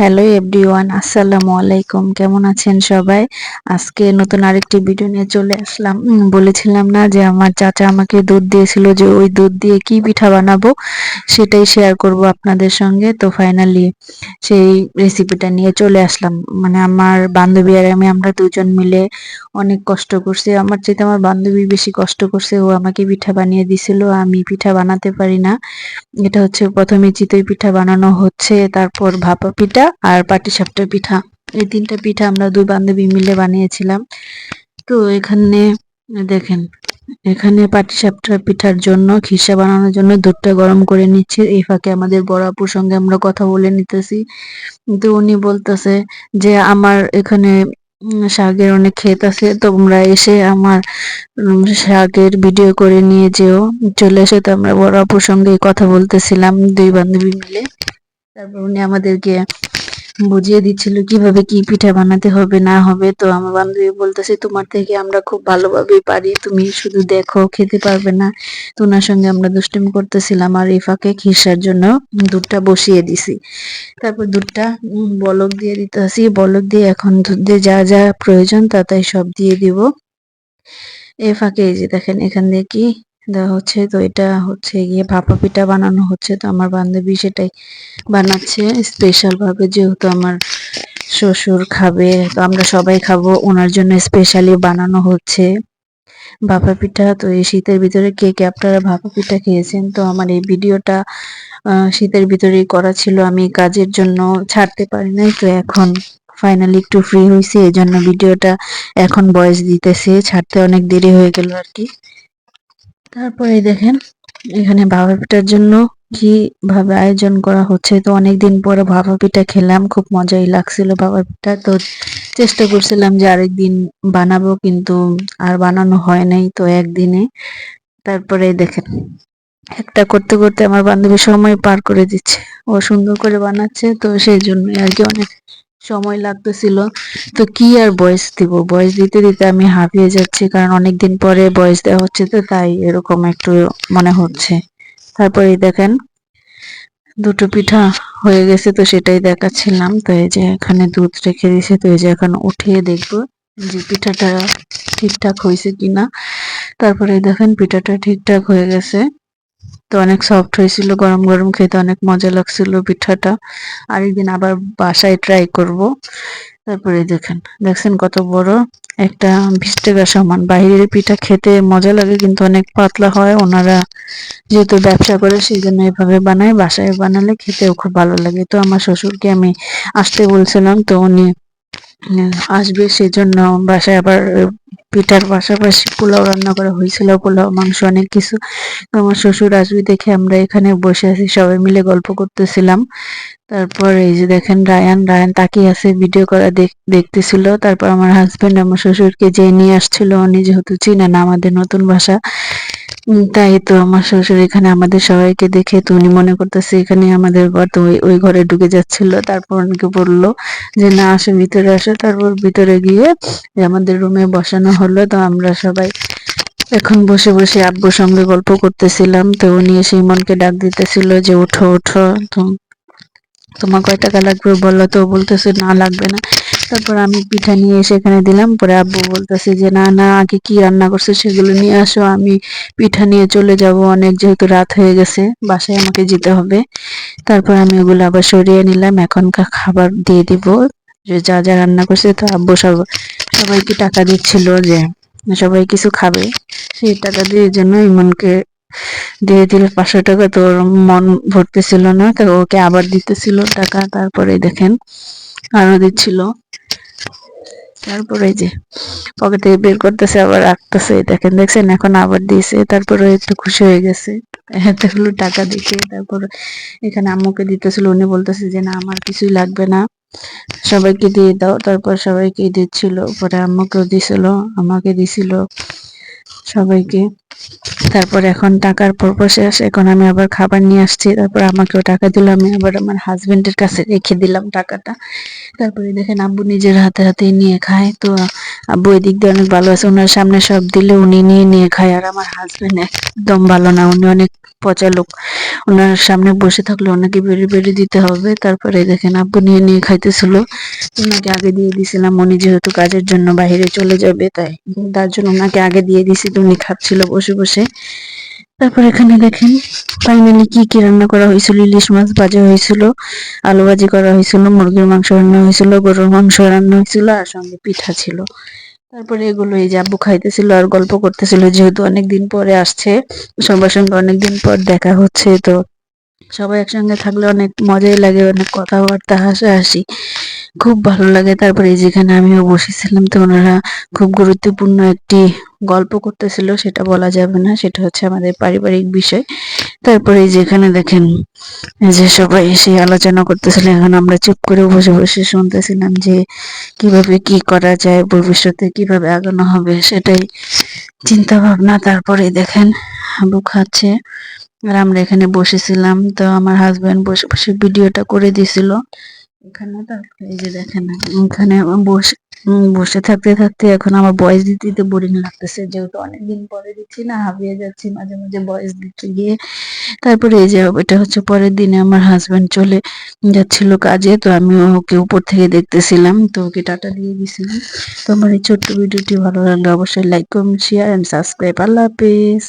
Hello everyone আসসালামু আলাইকুম কেমন আছেন সবাই? আজকে নতুন আরেকটি ভিডিও নিয়ে চলে আসলাম। বলেছিলাম না যে আমার চাচা আমাকে দুধ দিয়েছিল যে ওই দুধ দিয়ে কি পিঠা বানাবো? সেটাই শেয়ার করব আপনাদের সঙ্গে। তো ফাইনালি সেই রেসিপিটা নিয়ে চলে আসলাম। মানে আমার বান্ধবী আর আমি, আমরা দুজন মিলে অনেক কষ্ট করছি। আমার চাইতে আমার বান্ধবী বেশি কষ্ট করছে। ও আমাকে পিঠা বানিয়ে দিছিল আমি পিঠা বানাতে পারি না। এটা হচ্ছে প্রথমে চিতই পিঠা বানানো হচ্ছে, তারপর ভাপা পিঠা আর পাটিসাপটা পিঠা। এই তিনটা পিঠা আমরা দুই বান্ধবী মিলে বানিয়েছিলাম। তো এখানে দেখেন, এখানে পাটিসাপটা পিঠার জন্য, খিসা বানানোর জন্য দুধটা গরম করে নিচ্ছে। এই ফাঁকে আমাদের বড় আপুর সঙ্গে আমরা কথা বলে নিতেছি। তো উনি বলতেছে যে, আমার এখানে শাকের অনেক ক্ষেত আছে। তোমরা এসে আমার শাকের ভিডিও করে নিয়ে যেও। চলে এসে তো আমরা বড় আপুর সঙ্গে কথা বলতেছিলাম, দুই বান্ধবী মিলে। তারপর উনি আমাদেরকে বুঝিয়ে দিচ্ছিল কীভাবে কি পিঠা বানাতে হবে, না হবে। তো আমার বান্ধবী বলতেছে, তোমার থেকে আমরা খুব ভালোভাবে পারি, তুমি শুধু দেখো, খেতে পারবে না। তো ওনার সঙ্গে আমরা দুষ্টুমি করতেছিলাম আর এই ফাঁকে খিসার জন্য দুধটা বসিয়ে দিছি। তারপর দুধটা বলক দিয়ে দিতেছি। বলক দিয়ে এখন দুধে যা যা প্রয়োজন তা তাই সব দিয়ে দিব। এ ফাঁকে এই যে দেখেন, এখান দিয়ে কি দেওয়া হচ্ছে, তো এটা হচ্ছে গিয়ে ভাপা পিঠা বানানো হচ্ছে, তো আমার বান্ধবী সেটাই বানাচ্ছে স্পেশাল ভাবে, যেহেতু আমার শ্বশুর খাবে, তো আমরা সবাই খাব, ওনার জন্য স্পেশালি বানানো হচ্ছে ভাপা পিঠা। তো এই শীতের ভিতরে কে কে আপনারা ভাপা পিঠা খেয়েছেন? তো আমার এই ভিডিওটা শীতের ভিতরেই করা ছিল, আমি কাজের জন্য ছাড়তে পারি নাই, তো এখন ফাইনালি একটু ফ্রি হয়েছি এই জন্য ভিডিওটা এখন বয়স দিতেছে, ছাড়তে অনেক দেরি হয়ে গেল আর কি। তারপরে দেখেন, এখানে ভাপা পিঠার জন্য কীভাবে আয়োজন করা হচ্ছে। তো অনেকদিন পরে ভাপা পিঠা খেলাম, খুব মজাই লাগছিল ভাপা পিঠা। তো চেষ্টা করছিলাম যে আরেকদিন বানাবো, কিন্তু আর বানানো হয় নাই তো একদিনে। তারপরে দেখেন, একটা করতে করতে আমার বান্ধবী সময় পার করে দিচ্ছে। ও সুন্দর করে বানাচ্ছে, তো সেই জন্যই আর কি অনেক সময় লাগতেছিল। তো কি আর বয়স দিব? বয়স দিতে দিতে আমি হাঁপিয়ে যাচ্ছি, কারণ অনেকদিন পরে বয়স দেওয়া হচ্ছে তো, তাই এরকম একটু মনে হচ্ছে। তারপরে দেখেন, দুটো পিঠা হয়ে গেছে তো সেটাই দেখাচ্ছিলাম। তো এই যে এখানে দুধ রেখে দিয়েছে তো এই যে এখন উঠিয়ে দেখব যে পিঠাটা ঠিকঠাক হয়েছে কিনা। তারপরে দেখেন পিঠাটা ঠিকঠাক হয়ে গেছে। তো অনেক সফট হয়েছিল, গরম গরম খেতে অনেক মজা লাগছিল পিঠাটা। আরেকদিন আবার বাসায় ট্রাই করব। তারপরে দেখেন, দেখছেন কত বড় একটা বিশ সমান বাইরের পিঠা খেতে মজা লাগে, কিন্তু অনেক পাতলা হয়। ওনারা যেহেতু ব্যবসা করে সেই জন্য এভাবে বানায়। বাসায় বানালে খেতেও খুব ভালো লাগে। তো আমার শ্বশুরকে আমি আসতে বলছিলাম, তো উনি আসবে সেজন্য বাসায় আবার পিঠার পাশাপাশি পোলাও রান্না করা হয়েছিল পোলাও মাংস অনেক কিছু। আমার শ্বশুর আসবে দেখে আমরা এখানে বসে আছি সবাই মিলে গল্প করতেছিলাম। তারপর এই যে দেখেন রায়ান রায়ান তাকিয়ে আছে ভিডিও করা দেখ- দেখতেছিল। তারপর আমার হাজবেন্ড আমার শ্বশুরকে যে নিয়ে আসছিল উনি যেহেতু চিনে না আমাদের নতুন উম, তাই তো আমার শ্বশুর এখানে আমাদের সবাইকে দেখে তো উনি মনে করতেছে এখানে আমাদের ঘর তো ওই ঘরে ঢুকে যাচ্ছিল। তারপর ওনাকে বলল যে, না, আসো, ভিতরে আসো। তারপর ভিতরে গিয়ে আমাদের রুমে বসানো হলো। তো আমরা সবাই এখন বসে বসে আব্বুর সঙ্গে গল্প করতেছিলাম। তো উনি এসে ইমনকে ডাক দিতেছিল যে, ওঠো ওঠো। তো তোমার কয় টাকা লাগবে বলল, তো বলতেছে, না, লাগবে না। তারপর আমি পিঠা নিয়ে এসে এখানে দিলাম। পরে আব্বু বলতেছে যে, না না, আগে কি রান্না করছে সেগুলো নিয়ে আসো, আমি পিঠা নিয়ে চলে যাব। অনেক যেহেতু রাত হয়ে গেছে, বাসায় আমাকে যেতে হবে। তারপর আমি ওগুলো আবার সরিয়ে নিলাম। এখনকার খাবার দিয়ে দিব। যে, যা যা রান্না করছে, তো আব্বু সব, সবাইকে টাকা দিচ্ছিল যে, সবাই কিছু খাবে। সেই টাকা দিয়ে জন্য ইমনকে দিয়ে দিল পাঁচশো টাকা। তো ওর মন ভরতেছিল না, তো ওকে আবার দিতেছিল টাকা। তারপরে দেখেন আরও দিচ্ছিল। তারপরে যে পকেট থেকে বের করতেছে, আবার রাখতেছে। দেখেন, দেখছেন, এখন আবার দিয়েছে। তারপরে একটু খুশি হয়ে গেছে। এতগুলো টাকা দেখে তারপর এখানে আম্মুকে দিতেছিল। উনি বলতেছে যে, না, আমার কিছুই লাগবে না। সবাইকে দিয়ে দাও। তারপর সবাইকে দিচ্ছিল। পরে আম্মুকেও দিছিল, আমাকে দিছিল সবাইকে। তারপর এখন টাকার পর শেষ। এখন আমি আবার খাবার নিয়ে আসছি। তারপর আমাকেও টাকা দিল। আমি আবার আমার হাজবেন্ডের কাছে রেখে দিলাম টাকাটা। তারপরে দেখেন আব্বু নিজের হাতে হাতে নিয়ে খায়। তো আব্বু এদিক দিয়ে অনেক ভালো আছে। ওনার সামনে সব দিলে উনি নিয়ে নিয়ে খায়। আর আমার হাজবেন্ড একদম ভালো না। উনি অনেক পচা লোক। ওনার সামনে বসে থাকলে ওনাকে বেড়ে বেড়ে দিতে হবে। তারপরে দেখেন আব্বু নিয়ে নিয়ে খাইতেছিল। ওনাকে আগে দিয়ে দিছিলাম। উনি যেহেতু কাজের জন্য বাইরে চলে যাবে, তাই তার জন্য ওনাকে আগে দিয়ে দিছি। তো উনি খাচ্ছিল বসে। বসে বসে। তারপর এখানে দেখেন ফাইনালি কি কি রান্না করা হয়েছিল? ইলিশ মাছ ভাজা হয়েছিল, আলু ভাজি করা হয়েছিল, মুরগির মাংস রান্না হয়েছিল, গরুর মাংস রান্না হয়েছিল, আর সঙ্গে পিঠা ছিল। তারপরে এগুলো এই যে আব্বু খাইতেছিল আর গল্প করতেছিল, যেহেতু অনেকদিন পরে আসছে, সবার সঙ্গে অনেকদিন পর দেখা হচ্ছে, তো সবাই একসঙ্গে থাকলে অনেক মজাই লাগে, অনেক কথাবার্তা, হাসাহাসি। খুব ভালো লাগে। তারপরে যেখানে আমিও বসেছিলাম, তো ওনারা খুব গুরুত্বপূর্ণ একটি গল্প করতেছিল, সেটা বলা যাবে না, সেটা হচ্ছে আমাদের পারিবারিক বিষয়। তারপরে যেখানে দেখেন যে সবাই এসে আলোচনা করতেছিল, এখন আমরা চুপ করে বসে বসে শুনতেছিলাম যে কীভাবে কি করা যায়, ভবিষ্যতে কীভাবে আগানো হবে, সেটাই চিন্তা ভাবনা তারপরে দেখেন আবু খাচ্ছে, আর আমরা এখানে বসেছিলাম, তো আমার হাজব্যান্ড বসে বসে ভিডিওটা করে দিছিল। এখানে এই যে দেখেন, এখানে বসে বসে থাকতে থাকতে এখন আমার বয়স দিতে দিতে বোরিং লাগতেছে। যেহেতু অনেকদিন পরে দিচ্ছি না হাবিয়ে যাচ্ছি, মাঝে মাঝে বয়স দিতে গিয়ে। তারপরে এই যে এটা হচ্ছে পরের দিনে আমার হাজবেন্ড চলে যাচ্ছিল কাজে, তো আমি ওকে উপর থেকে দেখতেছিলাম, তো ওকে টাটা দিয়ে দিছিলাম। তো আমার এই ছোট্ট ভিডিওটি ভালো লাগলে অবশ্যই like comment share and subscribe আল্লাহ হাফেজ।